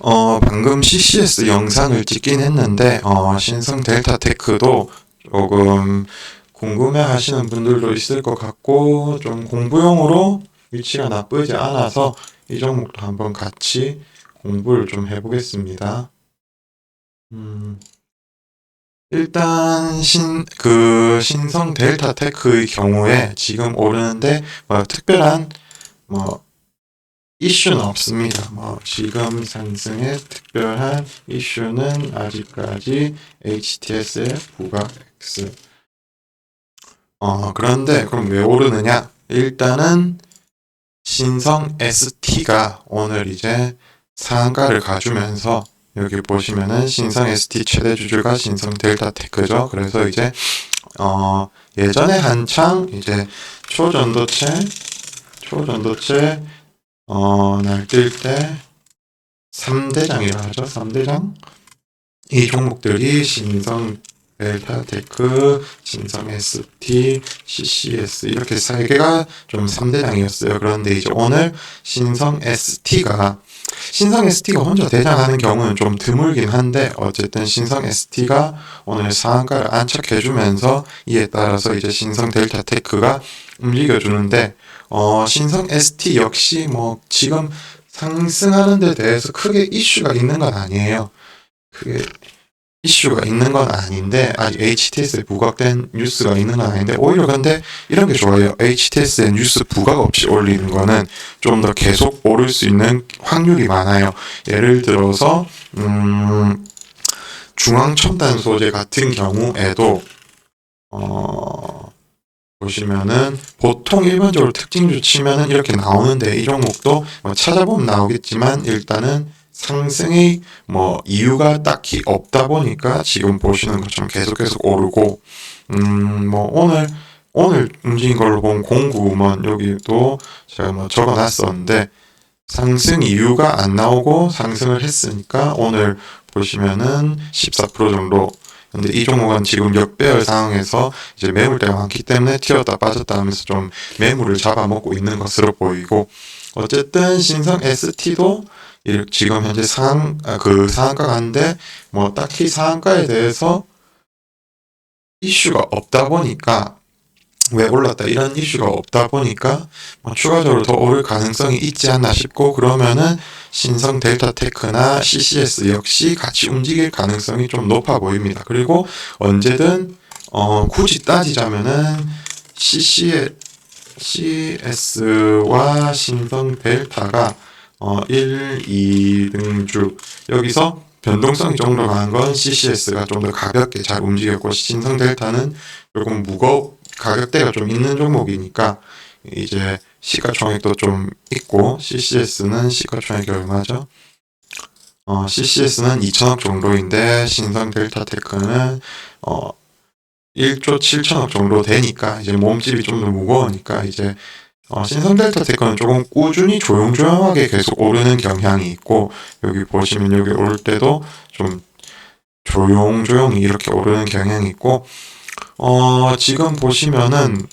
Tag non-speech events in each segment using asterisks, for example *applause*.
어, 방금 CCS 영상을 찍긴 했는데, 어, 신성 델타 테크도 조금 궁금해 하시는 분들도 있을 것 같고, 좀 공부용으로 위치가 나쁘지 않아서 이 종목도 한번 같이 공부를 좀 해보겠습니다. 음, 일단 신, 그 신성 델타 테크의 경우에 지금 오르는데 뭐 특별한 뭐 이슈는 없습니다. 뭐 지금 상승의 특별한 이슈는 아직까지 HTS의 부각 X. 어 그런데 그럼 왜 오르느냐? 일단은 신성 ST가 오늘 이제 상한가를 가주면서 여기 보시면은 신성 ST 최대 주주가 신성 델타 테크죠. 그래서 이제 어 예전에 한창 이제 초전도체 초전도체 어 날뛸 때 3대장이라 하죠. 3대장 이 종목들이 신성 델타 테크, 신성 ST, CCS 이렇게 세 개가 좀 3대장이었어요. 그런데 이제 오늘 신성 ST가 신성 ST가 혼자 대장하는 경우는 좀 드물긴 한데 어쨌든 신성 ST가 오늘 상한가를 안착해주면서 이에 따라서 이제 신성 델타 테크가 움직여주는데 어, 신성 ST 역시 뭐 지금 상승하는 데 대해서 크게 이슈가 있는 건 아니에요. 크게 이슈가 있는 건 아닌데 아직 HTS에 부각된 뉴스가 있는 건 아닌데 오히려 근데 이런 게 좋아요. HTS에 뉴스 부각 없이 올리는 거는 좀 더 계속 오를 수 있는 확률이 많아요. 예를 들어서 음, 중앙 첨단 소재 같은 경우에도 어, 보시면은 보통 일반적으로 특징주 치면은 이렇게 나오는데 이 종목도 뭐 찾아보면 나오겠지만 일단은 상승의 뭐 이유가 딱히 없다 보니까 지금 보시는 것처럼 계속 계속 오르고 음 뭐 오늘 오늘 움직인 걸로 보면 공구만 여기도 제가 뭐 적어놨었는데 상승 이유가 안 나오고 상승을 했으니까 오늘 보시면은 14% 정도. 근데 이 종목은 지금 역배열 상황에서 이제 매물대가 많기 때문에 튀었다 빠졌다 하면서 좀 매물을 잡아먹고 있는 것으로 보이고 어쨌든 신성 ST도 지금 현재 상한 아, 그 상한가가 한데 뭐 딱히 상한가에 대해서 이슈가 없다 보니까 왜 올랐다 이런 이슈가 없다 보니까 뭐 추가적으로 더 오를 가능성이 있지 않나 싶고 그러면은 신성 델타 테크나 CCS 역시 같이 움직일 가능성이 좀 높아 보입니다. 그리고 언제든 어 굳이 따지자면은 CC CS와 신성 델타가 어 1, 2등주 여기서 변동성이 좀 더 강한 건 CCS가 좀 더 가볍게 잘 움직였고 신성 델타는 조금 무거 가격대가 좀 있는 종목이니까 이제 시가총액도 좀 있고 CCS는 시가총액이 얼마죠? 어, CCS는 2천억 정도인데 신성 델타 테크는 어 1조 7천억 정도 되니까 이제 몸집이 좀 더 무거우니까 이제 어, 신성 델타 테크는 조금 꾸준히 조용조용하게 계속 오르는 경향이 있고 여기 보시면 여기 오를 때도 좀 조용조용히 이렇게 오르는 경향이 있고 어, 지금 보시면은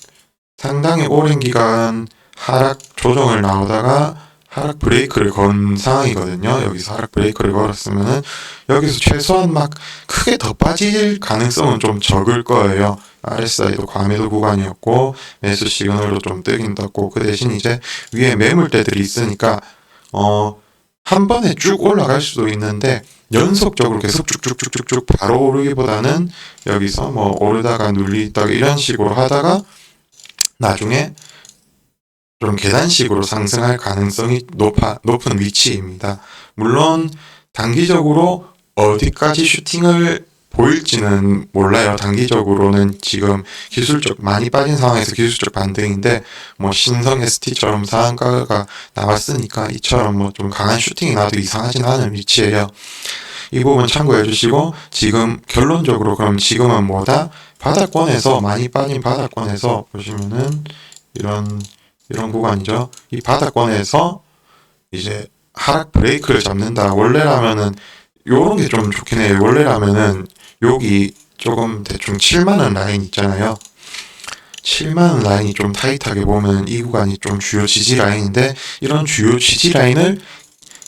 상당히 오랜 기간 하락 조정을 나오다가 하락 브레이크를 건 상황이거든요. 여기서 하락 브레이크를 걸었으면은 여기서 최소한 막 크게 더 빠질 가능성은 좀 적을 거예요. RSI도 과매도 구간이었고 매수 시그널도 좀 뜨긴 떴고 그 대신 이제 위에 매물대들이 있으니까 어 한 번에 쭉 올라갈 수도 있는데 연속적으로 계속 쭉쭉쭉쭉쭉 바로 오르기보다는 여기서 뭐 오르다가 눌리다가 이런 식으로 하다가 나중에 좀 계단식으로 상승할 가능성이 높아, 높은 위치입니다. 물론 단기적으로 어디까지 슈팅을 보일지는 몰라요. 단기적으로는 지금 기술적 많이 빠진 상황에서 기술적 반등인데 뭐 신성 ST처럼 상한가가 나왔으니까 이처럼 뭐 좀 강한 슈팅이 나도 이상하진 않은 위치예요. 이 부분 참고해 주시고 지금 결론적으로 그럼 지금은 뭐다? 바닥권에서 많이 빠진 바닥권에서 보시면은 이런 이런 구간이죠. 이 바닥권에서 이제 하락 브레이크를 잡는다. 원래라면은 요런 게 좀 좋긴 해요. 원래라면은 여기 조금 대충 7만원 라인 있잖아요. 7만원 라인이 좀 타이트하게 보면 이 구간이 좀 주요 지지 라인인데 이런 주요 지지 라인을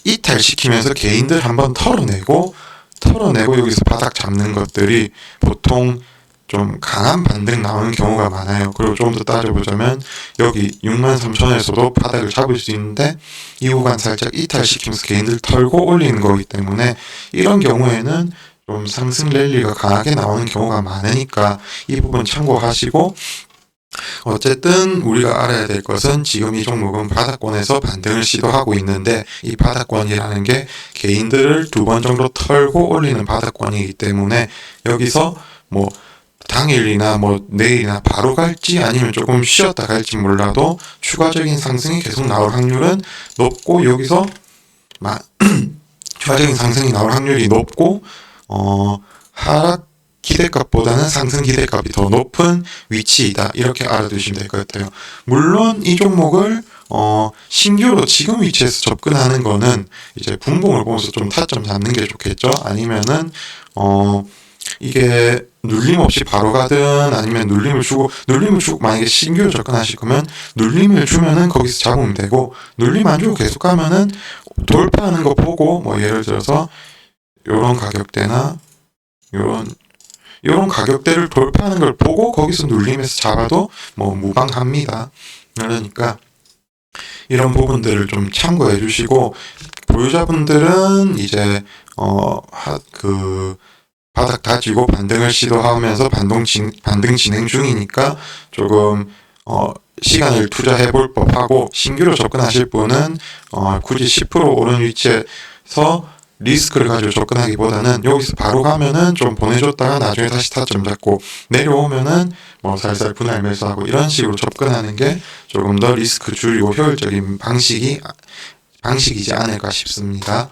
이탈시키면서 개인들 한번 털어내고 털어내고 여기서 바닥 잡는 것들이 보통 좀 강한 반등 나오는 경우가 많아요. 그리고 좀 더 따져보자면 여기 63,000원에서도 바닥을 잡을 수 있는데 이 구간 살짝 이탈시키면서 개인들 털고 올리는 거기 때문에 이런 경우에는 좀 상승 랠리가 강하게 나오는 경우가 많으니까 이 부분 참고하시고 어쨌든 우리가 알아야 될 것은 지금 이 종목은 바닥권에서 반등을 시도하고 있는데 이 바닥권이라는 게 개인들을 두 번 정도 털고 올리는 바닥권이기 때문에 여기서 뭐 당일이나 뭐 내일이나 바로 갈지 아니면 조금 쉬었다 갈지 몰라도 추가적인 상승이 계속 나올 확률은 높고 여기서 마, *clears throat* 추가적인 상승이 나올 확률이 높고 어 하락 기대값보다는 상승 기대값이 더 높은 위치이다 이렇게 알아두시면 될 것 같아요. 물론 이 종목을 어 신규로 지금 위치에서 접근하는 거는 이제 분봉을 보면서 좀 타점 잡는 게 좋겠죠. 아니면은 어 이게 눌림 없이 바로 가든 아니면 눌림을 주고 눌림을 주고 만약에 신규로 접근하실 거면 눌림을 주면은 거기서 잡으면 되고 눌림 안 주고 계속 가면은 돌파하는 거 보고 뭐 예를 들어서 요런 가격대나 요런 요런 가격대를 돌파하는 걸 보고 거기서 눌림에서 잡아도 뭐 무방합니다. 그러니까 이런 부분들을 좀 참고해 주시고 보유자분들은 이제 어그 바닥 다지고 반등을 시도하면서 반동 진, 반등 진행 중이니까 조금 어 시간을 투자해 볼 법하고 신규로 접근하실 분은 어 굳이 10% 오른 위치에서 리스크를 가지고 접근하기보다는 여기서 바로 가면은 좀 보내줬다가 나중에 다시 타점 잡고 내려오면은 뭐 살살 분할 매수하고 이런 식으로 접근하는 게 조금 더 리스크 줄이고 효율적인 방식이 방식이지 않을까 싶습니다.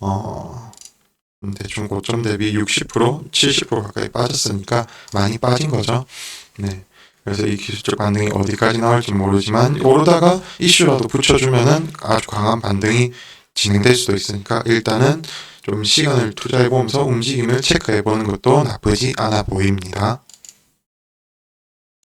어 대충 고점 대비 60% 70% 가까이 빠졌으니까 많이 빠진 거죠. 네. 그래서 이 기술적 반등이 어디까지 나올지 모르지만 오르다가 이슈라도 붙여주면은 아주 강한 반등이 진행될 수도 있으니까 일단은 좀 시간을 투자해 보면서 움직임을 체크해 보는 것도 나쁘지 않아 보입니다.